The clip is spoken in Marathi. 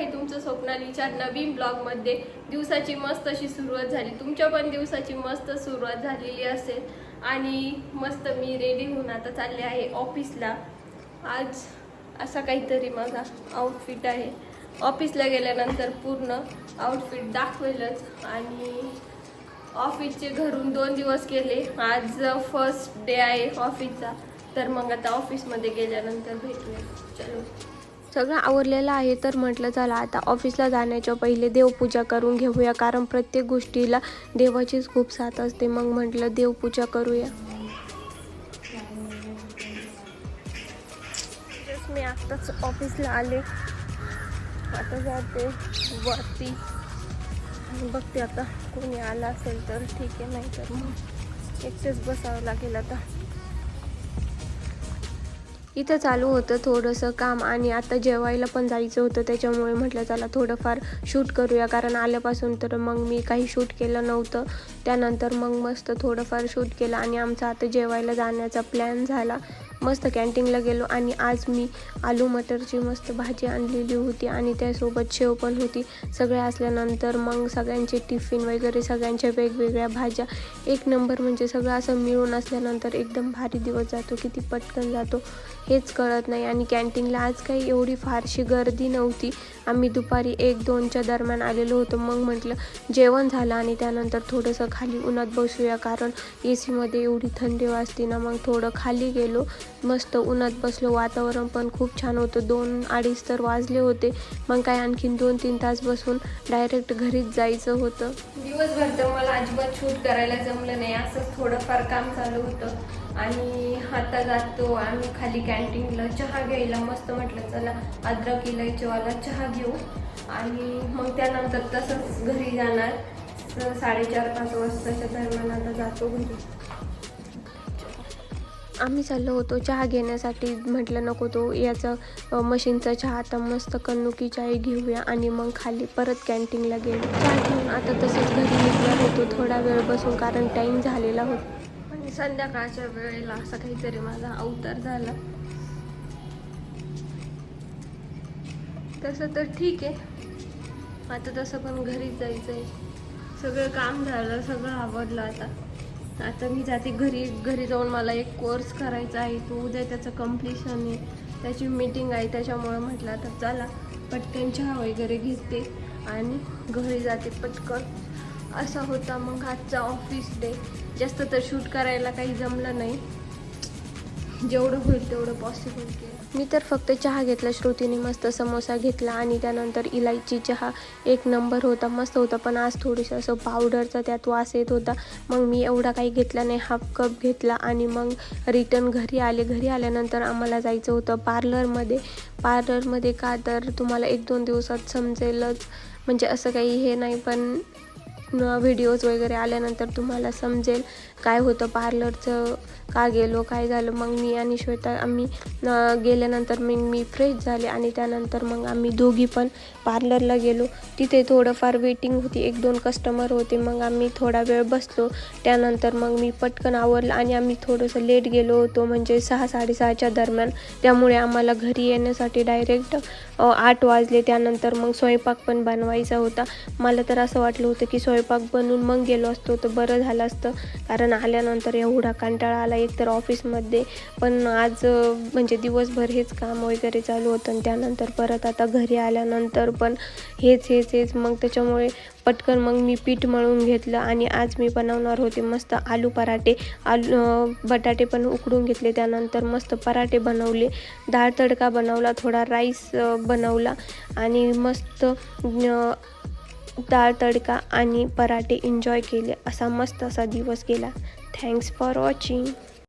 आहे तुमचं स्वप्नालीच्या नवीन ब्लॉगमध्ये दिवसाची मस्त अशी सुरुवात झाली. तुमच्या पण दिवसाची मस्त सुरुवात झालेली असेल. आणि मस्त मी रेडी होऊन आता चालले आहे ऑफिसला आज असा काहीतरी माझा आउटफिट आहे. ऑफिसला गेल्यानंतर पूर्ण आउटफिट दाखवेलच. आणि ऑफिसचे घरून दोन दिवस केले. आज फर्स्ट डे आहे ऑफिसचा तर मग आता ऑफिसमध्ये गेल्यानंतर भेटूया. चलो. सगळं आवरलेलं आहे तर म्हटलं चला आता ऑफिसला जाण्याच्या पहिले देवपूजा करून घेऊया कारण प्रत्येक गोष्टीला देवाचीच खूप साथ असते. मग म्हटलं देवपूजा करूया. मी आत्ताच ऑफिसला आले. आता जाते वरती. आणि बघते आता कोणी आला असेल तर ठीक आहे नाही तर मग एकटेच बसावं लागेल आता. इथं चालू होतं थोडंसं काम आणि आता जेवायला पण जायचं होतं त्याच्यामुळे म्हटलं चला थोडंफार शूट करूया. कारण आल्यापासून तर मग मी काही शूट केलं नव्हतं. त्यानंतर मग मस्त थोडंफार शूट केलं आणि आमचा आता जेवायला जाण्याचा प्लॅन झाला. मस्त कॅन्टीनला गेलो आणि आज मी आलू मटरची मस्त भाजी आणलेली होती आणि त्यासोबत शेव पण होती. सगळे असल्यानंतर मग सगळ्यांचे टिफिन वगैरे सगळ्यांच्या वेगवेगळ्या भाज्या. एक नंबर म्हणजे सगळं असं मिळून असल्यानंतर एकदम भारी दिवस जातो किती पटकन जातो हेच कळत नाही. आणि कॅन्टीनला आज काही एवढी फारशी गर्दी नव्हती. आम्ही दुपारी एक दोनच्या दरम्यान आलेलो होतो. मग म्हटलं जेवण झालं आणि त्यानंतर थोडंसं खाली उन्हात बसूया कारण ए सीमध्ये एवढी थंडी वाजते ना मग थोडं खाली गेलो. मस्त उन्हात बसलो वातावरण पण खूप छान होतं. दोन अडीच तर वाजले होते. मग काय आणखीन दोन तीन तास बसून डायरेक्ट घरीच जायचं होतं. दिवसभर तर मला अजिबात शूट करायला जमलं नाही. असंच थोडंफार काम चालू होतं. आणि आता जातो आम्ही खाली कॅन्टीनला चहा घ्यायला मस्त म्हटलं चला अद्रक इलायचीवाला चहा घेऊ. आणि मग त्यानंतर तसंच घरी जाणार. साडेचार पाच वाजताच्या दरम्यान आता जातो घरी. आम्ही चाललो होतो चहा घेण्यासाठी. म्हटलं नको तो याचं मशीनचा चहा आता मस्त कन्नुकी चाय घेऊया आणि मग खाली परत कॅन्टीनला गेलो. चहा घेऊन आता तसंच घरी निघणार होतो. थोडा वेळ बसून कारण टाईम झालेला होता. आणि संध्याकाळच्या वेळेला असा काहीतरी माझा अवतार झाला. तसं तर ठीक आहे. आता तसं पण घरीच जायचं आहे सगळं काम झालं सगळं आवडलं आता. आता मी जाते घरी घरी जाऊन मला एक कोर्स करायचा आहे. तो उद्या त्याचं कम्प्लिशन आहे. त्याची मीटिंग आहे. त्याच्यामुळं म्हटलं आता चला पटकन चहा वगैरे घेते आणि घरी जाते पटकन. असा होता मग आजचा ऑफिस डे जास्त तर शूट करायला काही जमलं नाही. जेवढं होईल तेवढं पॉसिबल केलं. मी तर फक्त चहा घेतला श्रुतीने मस्त समोसा घेतला आणि त्यानंतर इलायची चहा. एक नंबर होता मस्त होता पण आज थोडीसं असं पावडरचा त्यात वास येत होता. मग मी एवढा काही घेतला नाही हाफ कप घेतला आणि मग रिटर्न घरी आले. घरी आल्यानंतर आम्हाला जायचं होतं पार्लरमध्ये पार्लरमध्ये का तर तुम्हाला एक दोन दिवसात समजेलच. म्हणजे असं काही हे नाही पण व्हिडिओज वगैरे आल्यानंतर तुम्हाला समजेल काय होतं पार्लरचं का गेलो काय झालं? मग मी आणि श्वेता आम्ही गेल्यानंतर मग मी फ्रेश झाले आणि त्यानंतर मग आम्ही दोघी पण पार्लरला गेलो. तिथे थोडंफार वेटिंग होती. एक दोन कस्टमर होते. मग आम्ही थोडा वेळ बसलो. त्यानंतर मग मी पटकन आवरलं आणि आम्ही थोडंसं लेट गेलो होतो. म्हणजे सहा साडेसहाच्या दरम्यान. त्यामुळे आम्हाला घरी येण्यासाठी डायरेक्ट आठ वाजले. त्यानंतर मग स्वयंपाक पण बनवायचा होता. मला तर असं वाटलं होतं की स्वयंपाक बनवून मग गेलो असतो. तर बरं झालं असतं. कारण आल्यानंतर एवढा कंटाळा आला. एक तर ऑफिसमध्ये. पण आज म्हणजे दिवसभर हेच काम वगैरे चालू होतं आणि त्यानंतर परत आता घरी आल्यानंतर पण हेच हेच हेच. मग त्याच्यामुळे पटकन मग मी पीठ मळून घेतलं आणि आज मी बनवणार होते मस्त आलू पराठे. आलू बटाटे पण उकडून घेतले. त्यानंतर मस्त पराठे बनवले. डाळ तडका बनवला थोडा राईस बनवला आणि मस्त दाळ डाळ तडका आणि पराठे एन्जॉय केले. असा मस्त असा दिवस गेला. Thanks for watching.